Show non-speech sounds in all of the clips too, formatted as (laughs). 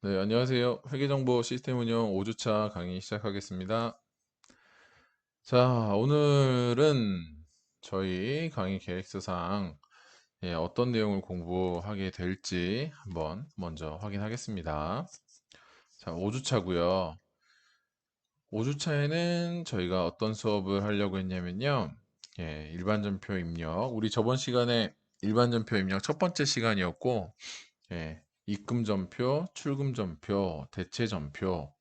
네, 안녕하세요. 회계정보 시스템 운영 5주차 강의 시작하겠습니다. 자, 오늘은 저희 강의 계획서상 예, 어떤 내용을 공부하게 될지 한번 먼저 확인하겠습니다. 자, 5주차고요. 5주차에는 저희가 어떤 수업을 하려고 했냐면요. 예, 일반전표 입력. 우리 저번 시간에 일반전표 입력 첫 번째 시간이었고, 예, 입금 전표, 출금 전표, 대체 전표,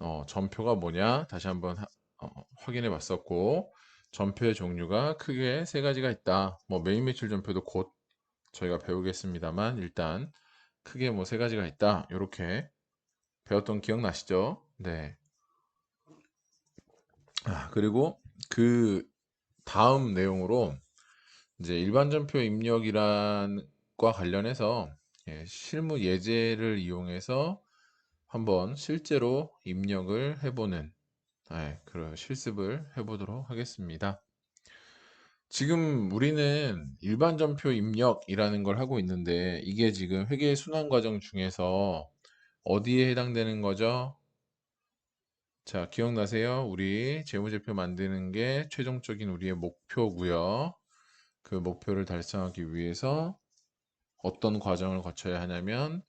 어, 전표가 뭐냐? 다시 한번 하- 어, 확인해 봤었고, 전표의 종류가 크게 세 가지가 있다. 뭐 메인 매출 전표도 곧 저희가 배우겠습니다만, 일단 크게 뭐 세 가지가 있다. 이렇게 배웠던 기억 나시죠? 네. 아, 그리고 그 다음 내용으로 이제 일반 전표 입력이란과 관련해서 예, 실무 예제를 이용해서 한번 실제로 입력을 해보는 예, 그런 실습을 해보도록 하겠습니다. 지금 우리는 일반 전표 입력이라는 걸 하고 있는데 이게 지금 회계 순환 과정 중에서 어디에 해당되는 거죠? 자, 기억나세요? 우리 재무제표 만드는 게 최종적인 우리의 목표고요. 그 목표를 달성하기 위해서 어떤 과정을 거쳐야 하냐면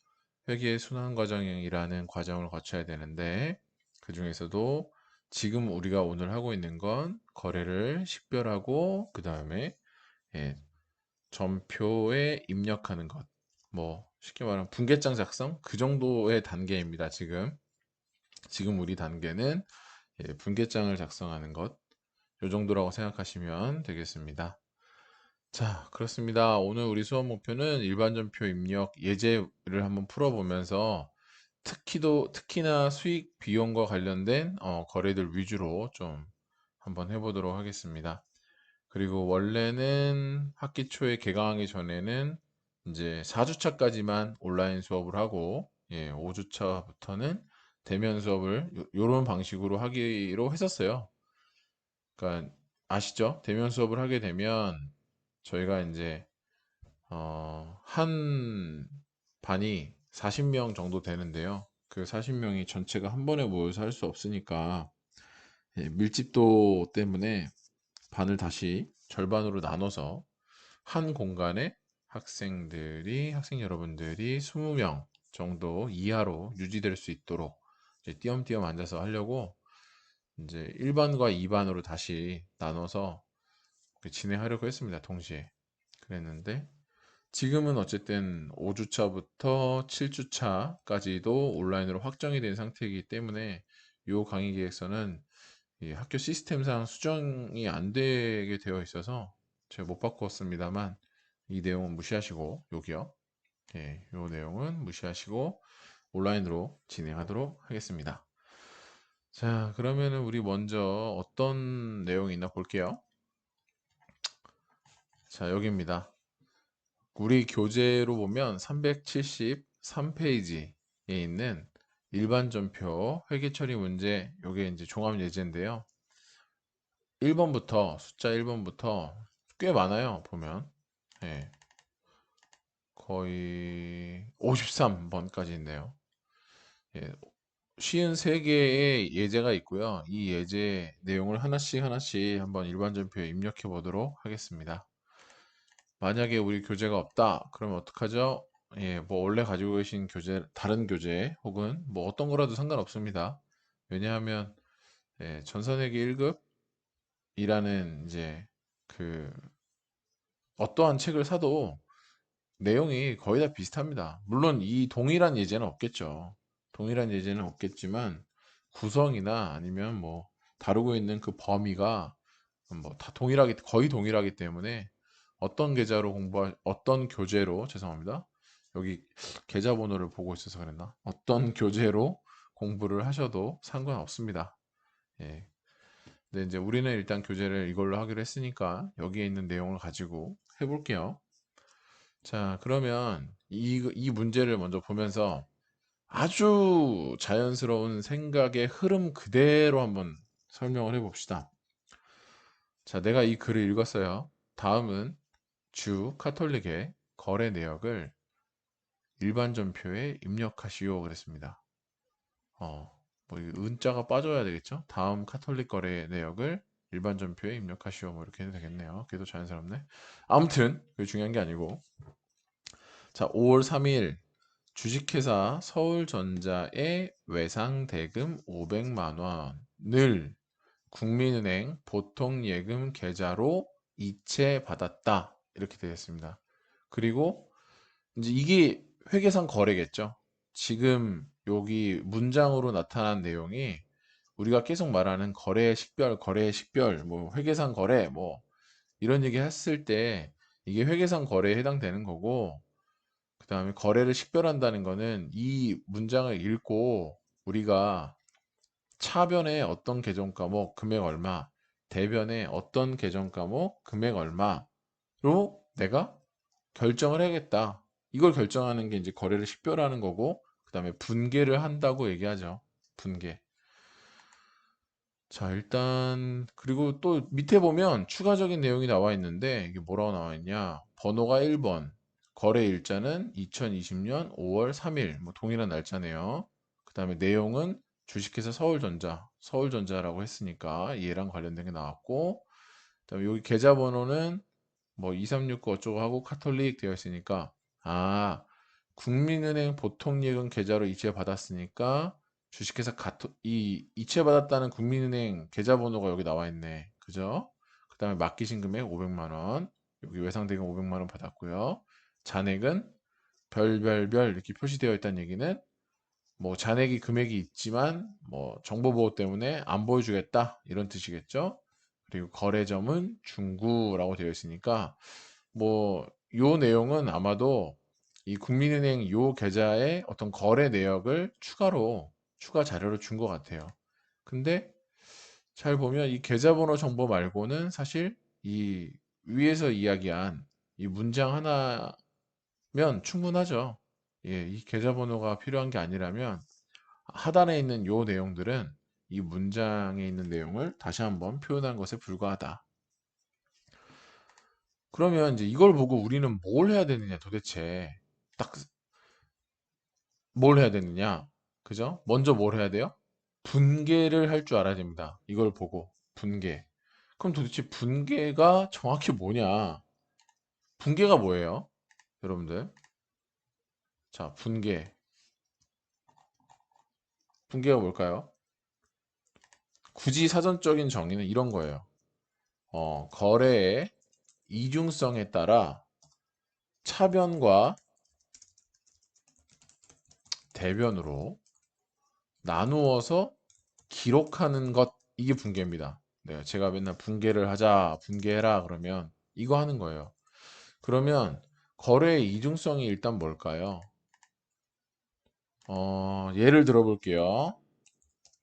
회계 순환 과정이라는 과정을 거쳐야 되는데 그 중에서도 지금 우리가 오늘 하고 있는 건 거래를 식별하고 그 다음에 예, 전표에 입력하는 것. 뭐 쉽게 말하면 분계장 작성 그 정도의 단계입니다. 지금 지금 우리 단계는 예, 분계장을 작성하는 것. 요 정도라고 생각하시면 되겠습니다. 자, 그렇습니다. 오늘 우리 수업 목표는 일반전표 입력 예제를 한번 풀어보면서 특히도, 특히나 수익 비용과 관련된 어, 거래들 위주로 좀 한번 해보도록 하겠습니다. 그리고 원래는 학기 초에 개강하기 전에는 이제 4주차까지만 온라인 수업을 하고, 예, 5주차부터는 대면 수업을 요, 요런 방식으로 하기로 했었어요. 그러니까 아시죠? 대면 수업을 하게 되면 저희가 이제 어, 한 반이 40명 정도 되는데요. 그 40명이 전체가 한 번에 모여서 할 수 없으니까 예, 밀집도 때문에 반을 다시 절반으로 나눠서 한 공간에 학생들이 학생 여러분들이 20명 정도 이하로 유지될 수 있도록 띄엄띄엄 앉아서 하려고 이제 1반과 2반으로 다시 나눠서 그 진행하려고 했습니다. 동시에. 그랬는데 지금은 어쨌든 5주차부터 7주차까지도 온라인으로 확정이 된 상태이기 때문에 이 강의 계획서는 이 학교 시스템상 수정이 안 되게 되어 있어서 제가 못 바꿨습니다만 이 내용은 무시하시고 여기요. 예, 이 내용은 무시하시고 온라인으로 진행하도록 하겠습니다. 자, 그러면은 우리 먼저 어떤 내용이 있나 볼게요. 자, 여기입니다. 우리 교재로 보면 373페이지에 있는 일반 전표 회계 처리 문제, 요게 이제 종합 예제인데요. 1번부터, 숫자 1번부터 꽤 많아요, 보면. 예. 거의 53번까지 있네요. 예. 쉬운 3개의 예제가 있고요. 이 예제 내용을 하나씩 하나씩 한번 일반 전표에 입력해 보도록 하겠습니다. 만약에 우리 교재가 없다, 그러면 어떡하죠? 예, 뭐 원래 가지고 계신 교재, 다른 교재 혹은 뭐 어떤 거라도 상관없습니다. 왜냐하면 예, 전산회계 1급이라는 이제 그 어떠한 책을 사도 내용이 거의 다 비슷합니다. 물론 이 동일한 예제는 없겠죠. 동일한 예제는 없겠지만 구성이나 아니면 뭐 다루고 있는 그 범위가 뭐 다 동일하기 거의 동일하기 때문에 어떤 계좌로 공부할 어떤 교재로 죄송합니다. 여기 계좌 번호를 보고 있어서 그랬나? 어떤 교재로 공부를 하셔도 상관없습니다. 예. 근데 이제 우리는 일단 교재를 이걸로 하기로 했으니까 여기에 있는 내용을 가지고 해볼게요. 자, 그러면 이, 이 문제를 먼저 보면서 아주 자연스러운 생각의 흐름 그대로 한번 설명을 해봅시다. 자, 내가 이 글을 읽었어요. 다음은 주 카톨릭의 거래 내역을 일반 전표에 입력하시오 그랬습니다. 어, 뭐이 은자가 빠져야 되겠죠? 다음 카톨릭 거래 내역을 일반 전표에 입력하시오 뭐 이렇게 해도 되겠네요. 더 자연스럽네. 아무튼 그게 중요한 게 아니고 자 5월 3일 주식회사 서울전자의 외상 대금 500만 원을 국민은행 보통예금 계좌로 이체 받았다 이렇게 되겠습니다. 그리고 이제 이게 회계상 거래겠죠. 지금 여기 문장으로 나타난 내용이 우리가 계속 말하는 거래 식별, 거래 식별, 뭐 회계상 거래, 뭐 이런 얘기 했을 때 이게 회계상 거래에 해당되는 거고 그 다음에 거래를 식별한다는 거는 이 문장을 읽고 우리가 차변에 어떤 계정 과목 금액 얼마, 대변에 어떤 계정 과목 금액 얼마 로 내가 결정을 해야겠다. 이걸 결정하는 게 이제 거래를 식별하는 거고, 그 다음에 분계를 한다고 얘기하죠. 분계. 자, 일단, 그리고 또 밑에 보면 추가적인 내용이 나와 있는데, 이게 뭐라고 나와 있냐. 번호가 1번, 거래 일자는 2020년 5월 3일, 뭐 동일한 날짜네요. 그 다음에 내용은 주식회사 서울전자, 서울전자라고 했으니까 얘랑 관련된 게 나왔고, 그 다음에 여기 계좌번호는 뭐 2369 어쩌고 하고 카톨릭 되어 있으니까, 아, 국민은행 보통예금 계좌로 이체 받았으니까 주식회사 가토, 이 이체 받았다는 국민은행 계좌번호가 여기 나와 있네. 그죠? 그 다음에 맡기신 금액 500만 원, 여기 외상대금 500만 원 받았고요. 잔액은 별별별 이렇게 표시되어 있다는 얘기는 뭐 잔액이 금액이 있지만 뭐 정보 보호 때문에 안 보여주겠다 이런 뜻이겠죠. 그리고 거래점은 중구라고 되어 있으니까 뭐 요 내용은 아마도 이 국민은행 요 계좌에 어떤 거래 내역을 추가로 추가 자료로 준 것 같아요. 근데 잘 보면 이 계좌번호 정보 말고는 사실 이 위에서 이야기한 이 문장 하나면 충분하죠. 예, 이 계좌번호가 필요한 게 아니라면 하단에 있는 요 내용들은 이 문장에 있는 내용을 다시 한번 표현한 것에 불과하다. 그러면 이제 이걸 보고 우리는 뭘 해야 되느냐 도대체 딱 뭘 해야 되느냐 그죠? 먼저 뭘 해야 돼요? 분계를 할 줄 알아야 됩니다. 이걸 보고 분계. 그럼 도대체 분계가 정확히 뭐냐? 분계가 뭐예요? 여러분들. 자, 분계. 분계가 뭘까요? 굳이 사전적인 정의는 이런 거예요. 어, 거래의 이중성에 따라 차변과 대변으로 나누어서 기록하는 것 이게 분계입니다. 네, 제가 맨날 분계를 하자, 분계해라 그러면 이거 하는 거예요. 그러면 거래의 이중성이 일단 뭘까요? 어, 예를 들어 볼게요.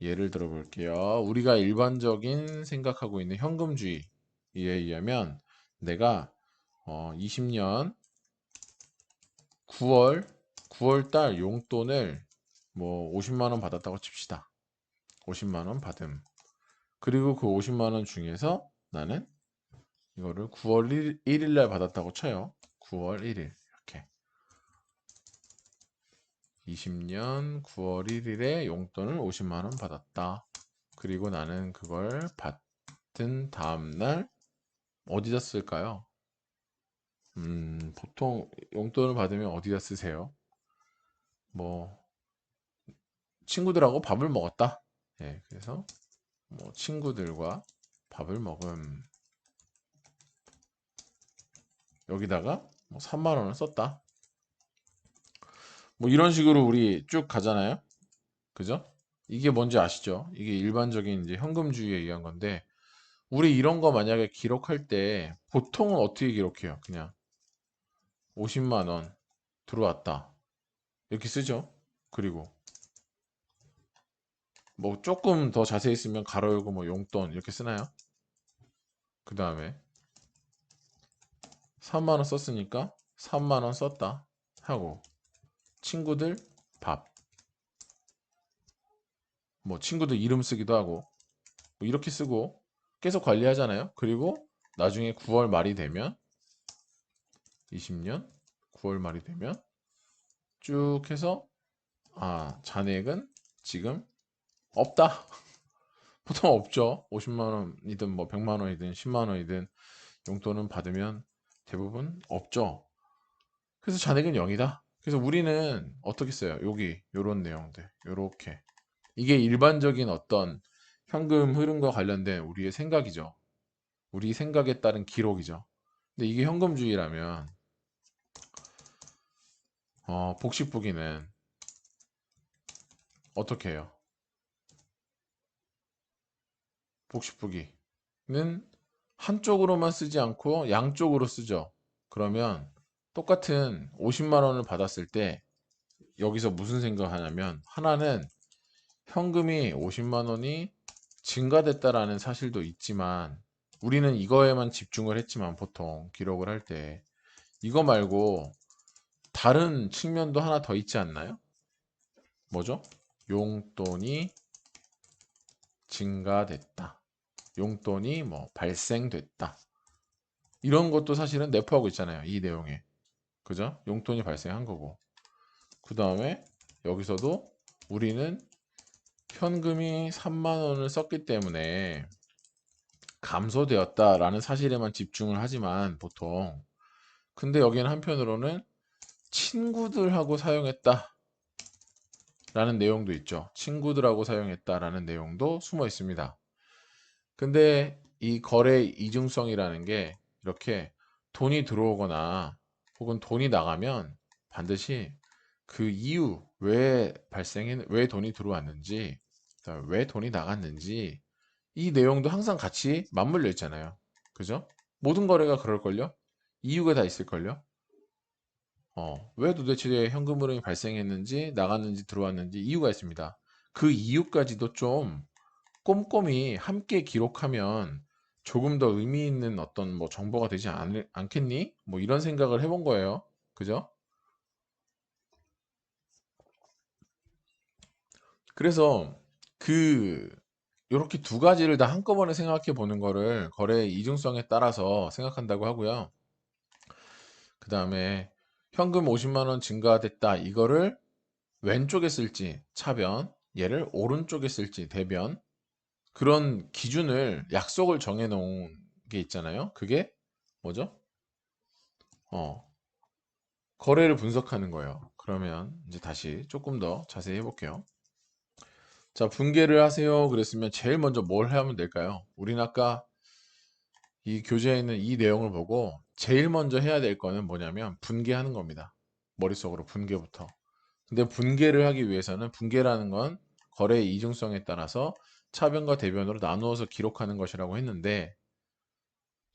예를 들어 볼게요. 우리가 일반적인 생각하고 있는 현금주의에 의하면 내가 어, 20년 9월 9월 달 용돈을 뭐 50만 원 받았다고 칩시다. 50만 원 받음. 그리고 그 50만 원 중에서 나는 이거를 9월 1, 일 날 받았다고 쳐요. 9월 1일 이렇게. 20년 9월 1일에 용돈을 50만 원 받았다. 그리고 나는 그걸 받은 다음 날 어디다 쓸까요? 음, 보통 용돈을 받으면 어디다 쓰세요? 뭐 친구들하고 밥을 먹었다. 예, 그래서 뭐 친구들과 밥을 먹음. 여기다가 뭐 3만 원을 썼다. 뭐 이런 식으로 우리 쭉 가잖아요. 그죠? 이게 뭔지 아시죠? 이게 일반적인 이제 현금주의에 의한 건데 우리 이런 거 만약에 기록할 때 보통은 어떻게 기록해요? 그냥 50만 원 들어왔다. 이렇게 쓰죠. 그리고 뭐 조금 더 자세히 쓰면 가로 열고 뭐 용돈 이렇게 쓰나요? 그 다음에 3만원 썼으니까 3만원 썼다 하고 친구들 밥 뭐 친구들 이름 쓰기도 하고 뭐 이렇게 쓰고 계속 관리하잖아요 그리고 나중에 9월 말이 되면 20년 9월 말이 되면 쭉 해서 아 잔액은 지금 없다. (laughs) 보통 없죠. 50만 원이든 뭐 100만 원이든 10만 원이든 용돈은 받으면 대부분 없죠. 그래서 잔액은 0이다. 그래서 우리는 어떻게 써요? 여기 요런 내용들 요렇게 이게 일반적인 어떤 현금 흐름과 관련된 우리의 생각이죠. 우리 생각에 따른 기록이죠. 근데 이게 현금주의라면 어, 복식 부기는 어떻게 해요? 복식 부기는 한쪽으로만 쓰지 않고 양쪽으로 쓰죠. 그러면 똑같은 50만 원을 받았을 때 여기서 무슨 생각을 하냐면 하나는 현금이 50만 원이 증가됐다라는 사실도 있지만 우리는 이거에만 집중을 했지만 보통 기록을 할 때 이거 말고 다른 측면도 하나 더 있지 않나요? 뭐죠? 용돈이 증가됐다. 용돈이 뭐 발생됐다. 이런 것도 사실은 내포하고 있잖아요. 이 내용에. 그죠? 용돈이 발생한 거고. 그 다음에 여기서도 우리는 현금이 3만 원을 썼기 때문에 감소되었다라는 사실에만 집중을 하지만 보통 근데 여기는 한편으로는 친구들하고 사용했다 라는 내용도 있죠. 친구들하고 사용했다 라는 내용도 숨어 있습니다. 근데 이 거래 이중성이라는 게 이렇게 돈이 들어오거나 혹은 돈이 나가면 반드시 그 이유 왜 발생해 왜 돈이 들어왔는지 왜 돈이 나갔는지 이 내용도 항상 같이 맞물려 있잖아요. 그죠? 모든 거래가 그럴걸요? 이유가 다 있을걸요? 어, 왜 도대체 현금 흐름이 발생했는지, 나갔는지, 들어왔는지 이유가 있습니다. 그 이유까지도 좀 꼼꼼히 함께 기록하면 조금 더 의미 있는 어떤 뭐 정보가 되지 않, 않겠니? 뭐 이런 생각을 해본 거예요. 그죠? 그래서 그 요렇게 두 가지를 다 한꺼번에 생각해 보는 거를 거래의 이중성에 따라서 생각한다고 하고요. 그 다음에 현금 50만 원 증가됐다. 이거를 왼쪽에 쓸지 차변, 얘를 오른쪽에 쓸지 대변 그런 기준을 약속을 정해 놓은 게 있잖아요. 그게 뭐죠? 어. 거래를 분석하는 거예요. 그러면 이제 다시 조금 더 자세히 해 볼게요. 자, 분개를 하세요. 그랬으면 제일 먼저 뭘 하면 될까요? 우리는 아까 이 교재에 있는 이 내용을 보고 제일 먼저 해야 될 거는 뭐냐면 분개하는 겁니다. 머릿속으로 분개부터. 근데 분개를 하기 위해서는 분개라는 건 거래의 이중성에 따라서 차변과 대변으로 나누어서 기록하는 것이라고 했는데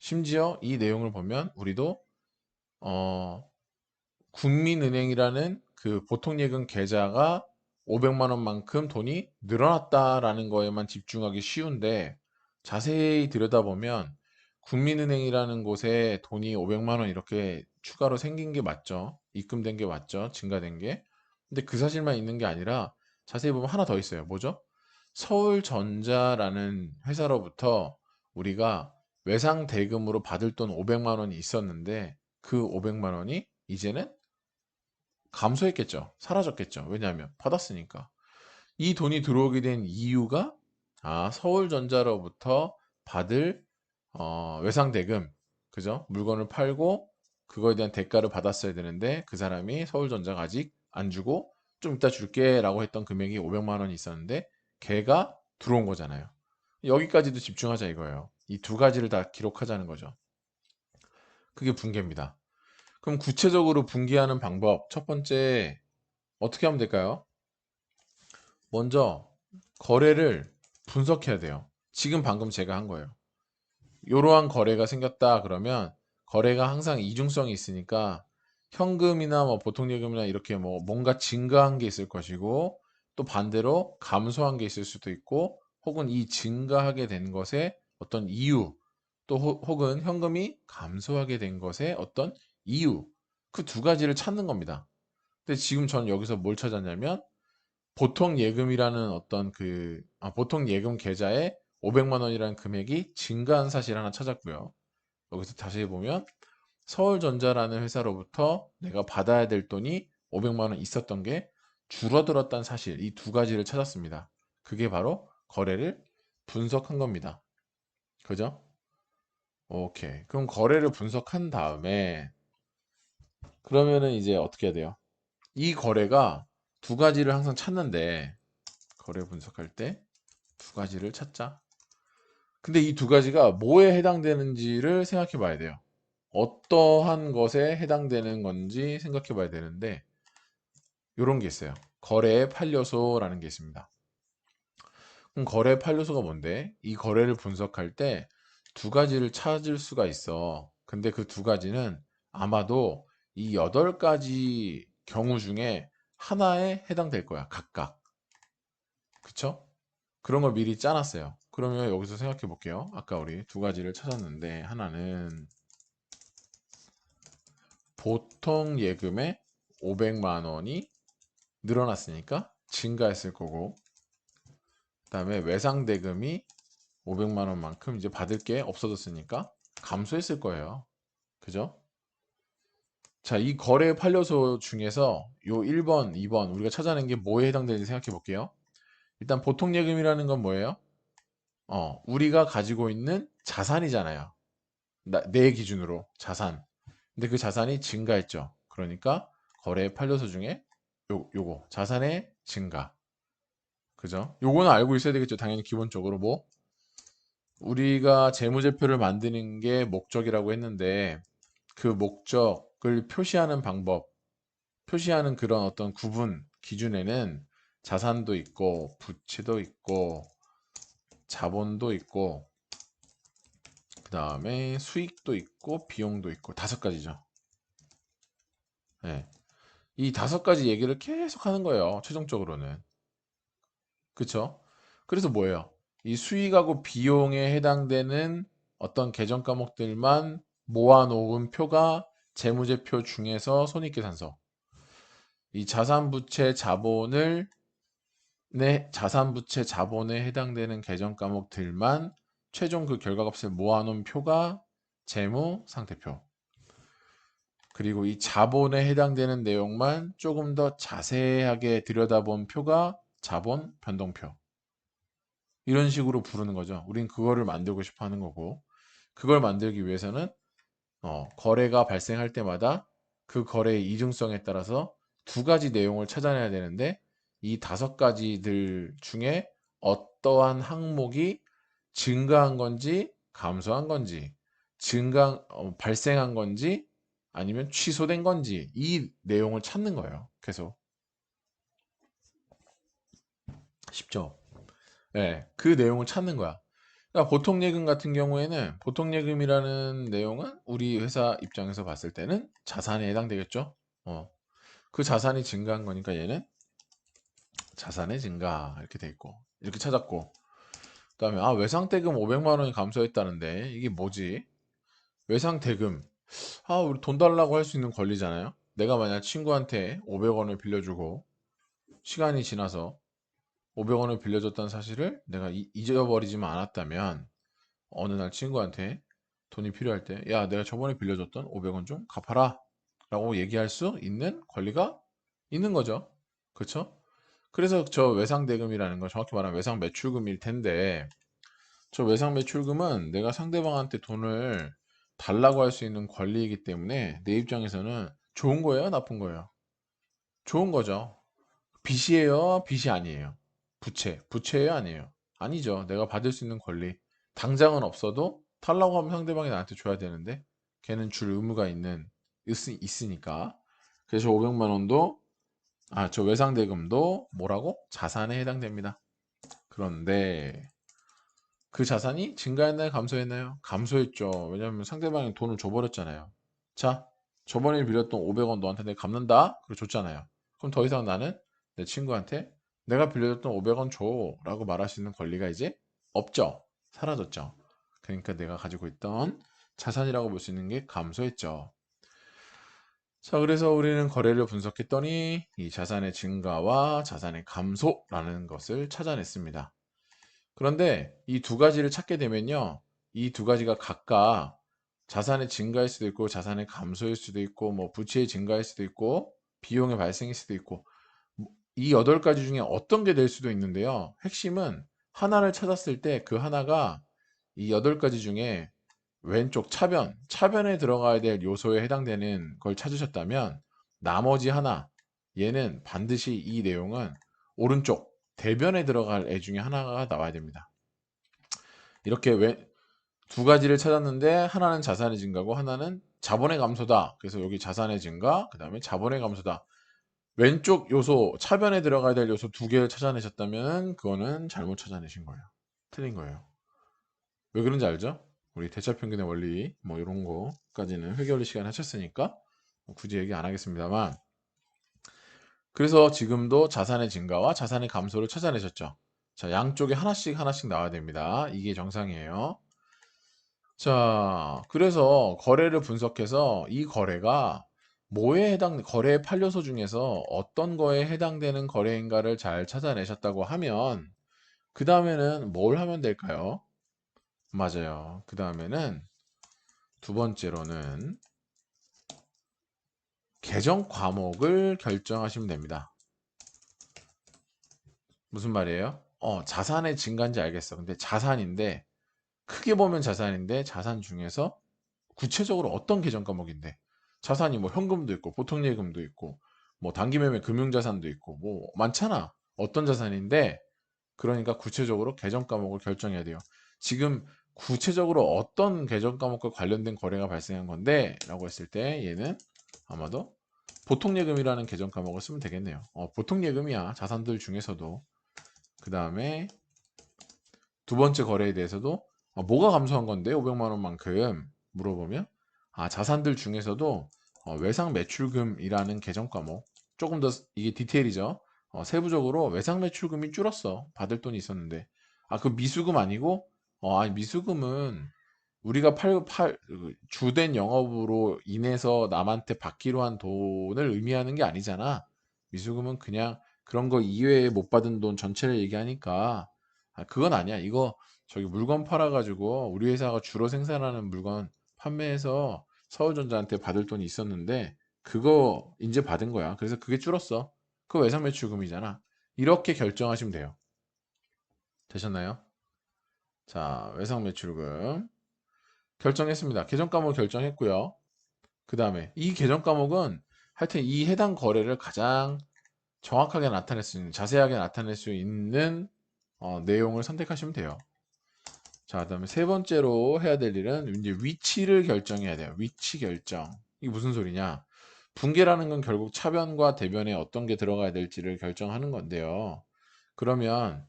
심지어 이 내용을 보면 우리도 어 국민은행이라는 그 보통 예금 계좌가 500만 원만큼 돈이 늘어났다라는 거에만 집중하기 쉬운데 자세히 들여다보면 국민은행이라는 곳에 돈이 500만 원 이렇게 추가로 생긴 게 맞죠. 입금된 게 맞죠. 증가된 게. 근데 그 사실만 있는 게 아니라 자세히 보면 하나 더 있어요. 뭐죠? 서울전자라는 회사로부터 우리가 외상 대금으로 받을 돈 500만 원이 있었는데 그 500만 원이 이제는 감소했겠죠. 사라졌겠죠. 왜냐하면 받았으니까. 이 돈이 들어오게 된 이유가 아, 서울전자로부터 받을 어, 외상 대금, 그죠? 물건을 팔고 그거에 대한 대가를 받았어야 되는데 그 사람이 서울전자가 아직 안 주고 좀 이따 줄게 라고 했던 금액이 500만 원이 있었는데 걔가 들어온 거잖아요. 여기까지도 집중하자 이거예요. 이 두 가지를 다 기록하자는 거죠. 그게 분개입니다. 그럼 구체적으로 분개하는 방법 첫 번째 어떻게 하면 될까요? 먼저 거래를 분석해야 돼요. 지금 방금 제가 한 거예요. 이러한 거래가 생겼다 그러면 거래가 항상 이중성이 있으니까 현금이나 뭐 보통 예금이나 이렇게 뭐 뭔가 증가한 게 있을 것이고 또 반대로 감소한 게 있을 수도 있고 혹은 이 증가하게 된 것에 어떤 이유 또 혹은 현금이 감소하게 된 것에 어떤 이유 그 두 가지를 찾는 겁니다. 근데 지금 전 여기서 뭘 찾았냐면 보통 예금이라는 어떤 그 아, 보통 예금 계좌에 500만 원이라는 금액이 증가한 사실 하나 찾았고요. 여기서 다시 보면 서울전자라는 회사로부터 내가 받아야 될 돈이 500만 원 있었던 게 줄어들었다는 사실 이 두 가지를 찾았습니다. 그게 바로 거래를 분석한 겁니다. 그죠? 오케이. 그럼 거래를 분석한 다음에 그러면은 이제 어떻게 해야 돼요? 이 거래가 두 가지를 항상 찾는데 거래 분석할 때 두 가지를 찾자. 근데 이 두 가지가 뭐에 해당되는지를 생각해 봐야 돼요. 어떠한 것에 해당되는 건지 생각해 봐야 되는데 이런 게 있어요. 거래의 8요소라는 게 있습니다. 그럼 거래의 8요소가 뭔데? 이 거래를 분석할 때 두 가지를 찾을 수가 있어. 근데 그 두 가지는 아마도 이 여덟 가지 경우 중에 하나에 해당될 거야. 각각. 그쵸? 그런 걸 미리 짜놨어요. 그러면 여기서 생각해 볼게요. 아까 우리 두 가지를 찾았는데 하나는 보통 예금에 500만 원이 늘어났으니까 증가했을 거고 그 다음에 외상 대금이 500만 원만큼 이제 받을 게 없어졌으니까 감소했을 거예요. 그죠? 자, 이 거래 판료소 중에서 요 1번, 2번 우리가 찾아낸 게 뭐에 해당되는지 생각해 볼게요. 일단 보통 예금이라는 건 뭐예요? 어, 우리가 가지고 있는 자산이잖아요. 나, 내 기준으로 자산. 근데 그 자산이 증가했죠. 그러니까 거래 판료소 중에 요, 요거 자산의 증가. 그죠? 요거는 알고 있어야 되겠죠. 당연히 기본적으로 뭐 우리가 재무제표를 만드는 게 목적이라고 했는데 그 목적을 표시하는 방법, 표시하는 그런 어떤 구분 기준에는 자산도 있고 부채도 있고 자본도 있고 그 다음에 수익도 있고 비용도 있고 다섯 가지죠. 네. 이 다섯 가지 얘기를 계속 하는 거예요. 최종적으로는. 그쵸? 그래서 뭐예요? 이 수익하고 비용에 해당되는 어떤 계정 과목들만 모아놓은 표가 재무제표 중에서 손익계산서. 이 자산부채 자본을 내 자산부채 자본에 해당되는 계정 과목들만 최종 그 결과값을 모아놓은 표가 재무 상태표. 그리고 이 자본에 해당되는 내용만 조금 더 자세하게 들여다본 표가 자본 변동표. 이런 식으로 부르는 거죠. 우린 그거를 만들고 싶어 하는 거고, 그걸 만들기 위해서는 어, 거래가 발생할 때마다 그 거래의 이중성에 따라서 두 가지 내용을 찾아내야 되는데 이 다섯 가지들 중에 어떠한 항목이 증가한 건지 감소한 건지 증가 어, 발생한 건지 아니면 취소된 건지 이 내용을 찾는 거예요. 계속 쉽죠? 네, 그 내용을 찾는 거야. 그러니까 보통 예금 같은 경우에는 보통 예금이라는 내용은 우리 회사 입장에서 봤을 때는 자산에 해당되겠죠. 어. 그 자산이 증가한 거니까 얘는 자산의 증가 이렇게 돼 있고 이렇게 찾았고 그다음에 아 외상 대금 500만 원이 감소했다는데 이게 뭐지? 외상 대금 아 우리 돈 달라고 할 수 있는 권리잖아요. 내가 만약 친구한테 500원을 빌려주고 시간이 지나서 500원을 빌려줬다는 사실을 내가 이- 잊어버리지만 않았다면 어느 날 친구한테 돈이 필요할 때 야 내가 저번에 빌려줬던 500원 좀 갚아라 라고 얘기할 수 있는 권리가 있는 거죠 그쵸? 그래서 저 외상 대금이라는 건 정확히 말하면 외상 매출금일 텐데 저 외상 매출금은 내가 상대방한테 돈을 달라고 할 수 있는 권리이기 때문에 내 입장에서는 좋은 거예요 나쁜 거예요 좋은 거죠 빚이에요 빚이 아니에요 부채, 부채예요, 아니에요? 아니죠. 내가 받을 수 있는 권리. 당장은 없어도 달라고 하면 상대방이 나한테 줘야 되는데 걔는 줄 의무가 있는 있- 있으니까. 그래서 500만 원도 아, 저 외상 대금도 뭐라고? 자산에 해당됩니다. 그런데 그 자산이 증가했나요? 감소했나요? 감소했죠. 왜냐하면 상대방이 돈을 줘버렸잖아요. 자, 저번에 빌렸던 500원 너한테 내가 갚는다? 그리고 줬잖아요. 그럼 더 이상 나는 내 친구한테 내가 빌려줬던 500원 줘 라고 말할 수 있는 권리가 이제 없죠. 사라졌죠. 그러니까 내가 가지고 있던 자산이라고 볼 수 있는 게 감소했죠. 자, 그래서 우리는 거래를 분석했더니 이 자산의 증가와 자산의 감소라는 것을 찾아냈습니다. 그런데 이 두 가지를 찾게 되면요. 이 두 가지가 각각 자산의 증가일 수도 있고 자산의 감소일 수도 있고 뭐 부채의 증가일 수도 있고 비용의 발생일 수도 있고 뭐이 여덟 가지 중에 어떤 게 될 수도 있는데요. 핵심은 하나를 찾았을 때 그 하나가 이 여덟 가지 중에 왼쪽 차변, 차변에 들어가야 될 요소에 해당되는 걸 찾으셨다면 나머지 하나, 얘는 반드시 이 내용은 오른쪽 대변에 들어갈 애 중에 하나가 나와야 됩니다. 이렇게 왜, 두 가지를 찾았는데 하나는 자산의 증가고 하나는 자본의 감소다. 그래서 여기 자산의 증가, 그 다음에 자본의 감소다. 왼쪽 요소, 차변에 들어가야 될 요소 두 개를 찾아내셨다면 그거는 잘못 찾아내신 거예요. 틀린 거예요. 왜 그런지 알죠? 우리 대차평균의 원리 뭐 이런 거까지는 회계원리 시간 하셨으니까 뭐 굳이 얘기 안 하겠습니다만 그래서 지금도 자산의 증가와 자산의 감소를 찾아내셨죠. 자, 양쪽에 하나씩 하나씩 나와야 됩니다. 이게 정상이에요. 자, 그래서 거래를 분석해서 이 거래가 뭐에 해당, 거래의 판료소 중에서 어떤 거에 해당되는 거래인가를 잘 찾아내셨다고 하면, 그 다음에는 뭘 하면 될까요? 맞아요. 그 다음에는 두 번째로는 계정 과목을 결정하시면 됩니다. 무슨 말이에요? 어, 자산의 증가인지 알겠어. 근데 자산인데, 크게 보면 자산인데, 자산 중에서 구체적으로 어떤 계정 과목인데, 자산이 뭐 현금도 있고, 보통 예금도 있고, 뭐 단기 매매 금융 자산도 있고, 뭐 많잖아. 어떤 자산인데, 그러니까 구체적으로 계정 과목을 결정해야 돼요. 지금 구체적으로 어떤 계정 과목과 관련된 거래가 발생한 건데 라고 했을 때 얘는 아마도 보통 예금이라는 계정 과목을 쓰면 되겠네요. 어, 보통 예금이야. 자산들 중에서도. 그 다음에 두 번째 거래에 대해서도 어, 뭐가 감소한 건데 500만 원만큼 물어보면 아 자산들 중에서도 어, 외상 매출금이라는 계정 과목 조금 더 이게 디테일이죠. 어, 세부적으로 외상 매출금이 줄었어. 받을 돈이 있었는데 아 그 미수금 아니고 어, 아니 미수금은 우리가 팔, 팔, 그 주된 영업으로 인해서 남한테 받기로 한 돈을 의미하는 게 아니잖아. 미수금은 그냥 그런 거 이외에 못 받은 돈 전체를 얘기하니까 아, 그건 아니야. 이거 저기 물건 팔아가지고 우리 회사가 주로 생산하는 물건 판매해서 서울전자한테 받을 돈이 있었는데 그거 이제 받은 거야. 그래서 그게 줄었어. 그거 외상 매출금이잖아. 이렇게 결정하시면 돼요. 되셨나요? 자, 외상 매출금 결정했습니다. 계정 과목 결정했고요. 그 다음에 이 계정 과목은 하여튼 이 해당 거래를 가장 정확하게 나타낼 수 있는, 자세하게 나타낼 수 있는 어, 내용을 선택하시면 돼요. 자, 그 다음에 세 번째로 해야 될 일은 이제 위치를 결정해야 돼요. 위치 결정. 이게 무슨 소리냐? 분계라는 건 결국 차변과 대변에 어떤 게 들어가야 될지를 결정하는 건데요. 그러면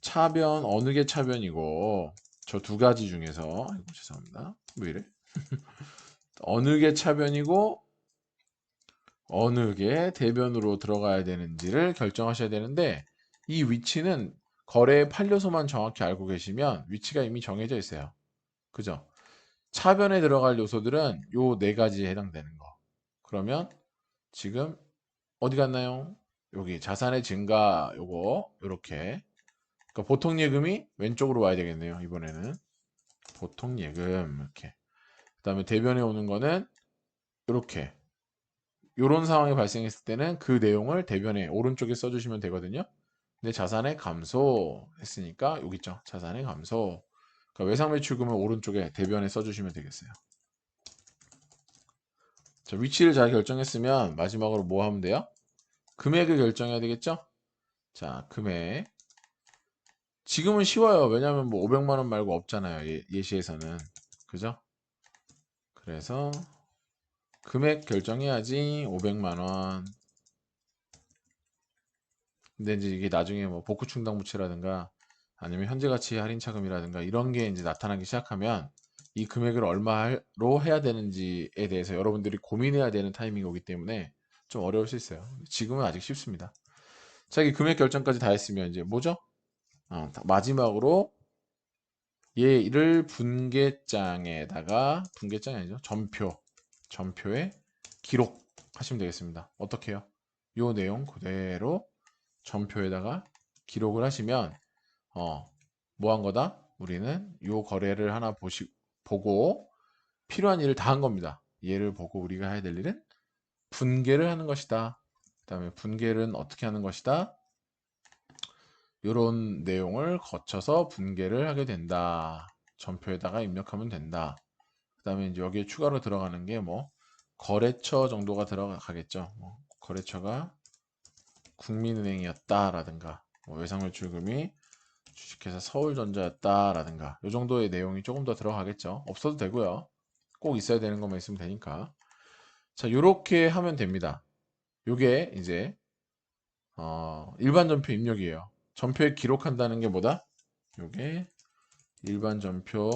차변 어느 게 차변이고 저 두 가지 중에서 아이고 죄송합니다. 왜 이래? (laughs) 어느 게 차변이고 어느 게 대변으로 들어가야 되는지를 결정하셔야 되는데 이 위치는 거래의 판료소만 정확히 알고 계시면 위치가 이미 정해져 있어요. 그죠? 차변에 들어갈 요소들은 요 네 가지에 해당되는 거. 그러면 지금 어디 갔나요? 여기 자산의 증가 요거 요렇게 그러니까 보통 예금이 왼쪽으로 와야 되겠네요. 이번에는 보통 예금 이렇게. 그다음에 대변에 오는 거는 이렇게. 이런 상황이 발생했을 때는 그 내용을 대변에 오른쪽에 써주시면 되거든요. 근데 자산의 감소 했으니까 여기 있죠. 자산의 감소. 그러니까 외상 매출금을 오른쪽에 대변에 써주시면 되겠어요. 자, 위치를 잘 결정했으면 마지막으로 뭐 하면 돼요? 금액을 결정해야 되겠죠? 자, 금액. 지금은 쉬워요. 왜냐면 뭐 500만 원 말고 없잖아요. 예, 예시에서는. 그죠? 그래서 금액 결정해야지 500만 원. 근데 이제 이게 나중에 뭐 복구 충당 부채라든가 아니면 현재 가치 할인 차금이라든가 이런 게 이제 나타나기 시작하면 이 금액을 얼마로 해야 되는지에 대해서 여러분들이 고민해야 되는 타이밍이 오기 때문에 좀 어려울 수 있어요. 지금은 아직 쉽습니다. 자, 이 금액 결정까지 다 했으면 이제 뭐죠? 어, 마지막으로 얘를 분계장에다가 분계장이 아니죠. 전표. 전표에 기록하시면 되겠습니다. 어떻게 해요? 요 내용 그대로 전표에다가 기록을 하시면 어, 뭐 한 거다? 우리는 요 거래를 하나 보시 보고 필요한 일을 다 한 겁니다. 얘를 보고 우리가 해야 될 일은 분계를 하는 것이다. 그 다음에 분계는 어떻게 하는 것이다? 이런 내용을 거쳐서 분계를 하게 된다. 전표에다가 입력하면 된다. 그 다음에 여기에 추가로 들어가는 게 뭐 거래처 정도가 들어가겠죠. 뭐 거래처가 국민은행이었다라든가 뭐 외상매출금이 주식회사 서울전자였다라든가 이 정도의 내용이 조금 더 들어가겠죠. 없어도 되고요. 꼭 있어야 되는 것만 있으면 되니까. 자, 이렇게 하면 됩니다. 요게 이제 어, 일반 전표 입력이에요. 전표에 기록한다는 게 뭐다? 요게 일반 전표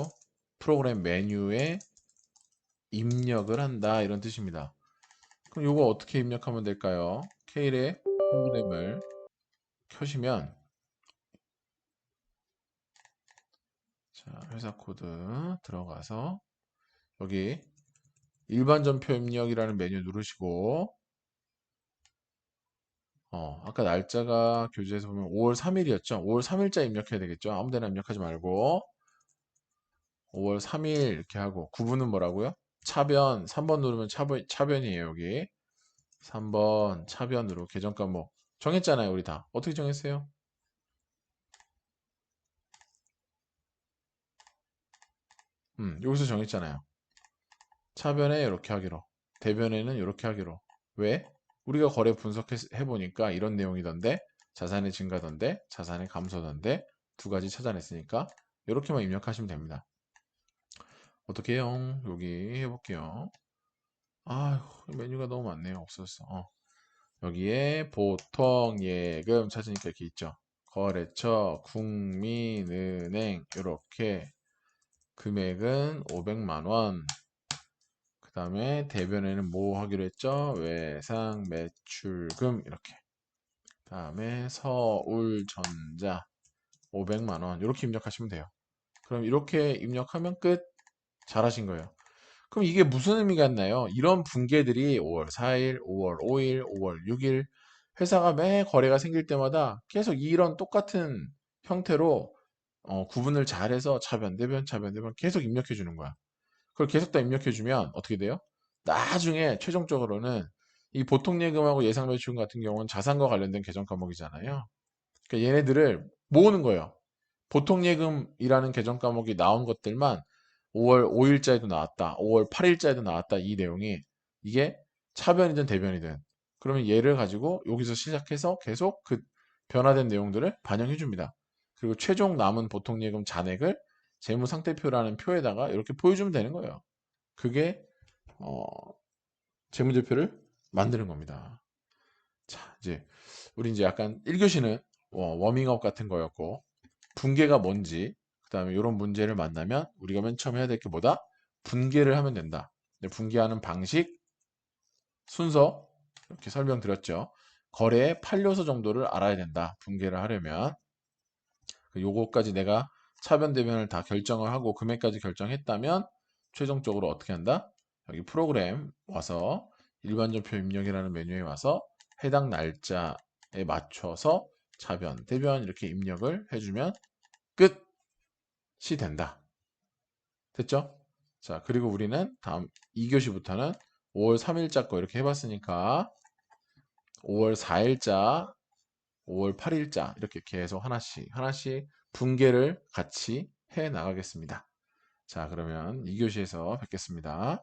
프로그램 메뉴에 입력을 한다 이런 뜻입니다. 그럼 요거 어떻게 입력하면 될까요? K의 프로그램을 켜시면 자, 회사 코드 들어가서 여기 일반 전표 입력이라는 메뉴 누르시고 어, 아까 날짜가 교재에서 보면 5월 3일이었죠. 5월 3일자 입력해야 되겠죠. 아무 데나 입력하지 말고 5월 3일 이렇게 하고 구분은 뭐라고요? 차변 3번 누르면 차변, 차변이에요 여기 3번 차변으로 계정 과목 정했잖아요 우리 다 어떻게 정했어요? 음 여기서 정했잖아요 차변에 이렇게 하기로 대변에는 이렇게 하기로 왜? 우리가 거래 분석해 보니까 이런 내용이던데 자산의 증가던데 자산의 감소던데 두 가지 찾아냈으니까 이렇게만 입력하시면 됩니다. 어떻게 해요? 여기 해볼게요. 아휴 메뉴가 너무 많네요. 없었어. 어. 여기에 보통 예금 찾으니까 이렇게 있죠. 거래처 국민은행 이렇게. 금액은 500만원. 그 다음에 대변에는 뭐 하기로 했죠? 외상 매출금 이렇게. 그 다음에 서울전자 500만원. 이렇게 입력하시면 돼요. 그럼 이렇게 입력하면 끝. 잘하신 거예요. 그럼 이게 무슨 의미가 있나요? 이런 분계들이 5월 4일, 5월 5일, 5월 6일 회사가 매 거래가 생길 때마다 계속 이런 똑같은 형태로 어, 구분을 잘해서 차변, 대변, 차변, 대변 계속 입력해 주는 거야. 그걸 계속 다 입력해 주면 어떻게 돼요? 나중에 최종적으로는 이 보통 예금하고 예상 매출금 같은 경우는 자산과 관련된 계정 과목이잖아요. 그러니까 얘네들을 모으는 거예요. 보통 예금이라는 계정 과목이 나온 것들만 5월 5일자에도 나왔다. 5월 8일자에도 나왔다. 이 내용이 이게 차변이든 대변이든 그러면 얘를 가지고 여기서 시작해서 계속 그 변화된 내용들을 반영해 줍니다. 그리고 최종 남은 보통 예금 잔액을 재무 상태표라는 표에다가 이렇게 보여주면 되는 거예요. 그게 어, 재무제표를 만드는 겁니다. 자, 이제 우리 이제 약간 1교시는 워밍업 같은 거였고 분계가 뭔지 다음에 이런 문제를 만나면 우리가 맨 처음 해야 될 게 뭐다? 분계를 하면 된다. 분계하는 방식, 순서 이렇게 설명드렸죠. 거래의 판료서 정도를 알아야 된다. 분계를 하려면 그 요거까지 내가 차변 대변을 다 결정을 하고 금액까지 결정했다면 최종적으로 어떻게 한다? 여기 프로그램 와서 일반전표 입력이라는 메뉴에 와서 해당 날짜에 맞춰서 차변, 대변 이렇게 입력을 해주면 끝! 시 된다. 됐죠? 자, 그리고 우리는 다음 2교시부터는 5월 3일자 거 이렇게 해봤으니까 5월 4일자, 5월 8일자 이렇게 계속 하나씩 하나씩 분계를 같이 해 나가겠습니다. 자, 그러면 2교시에서 뵙겠습니다.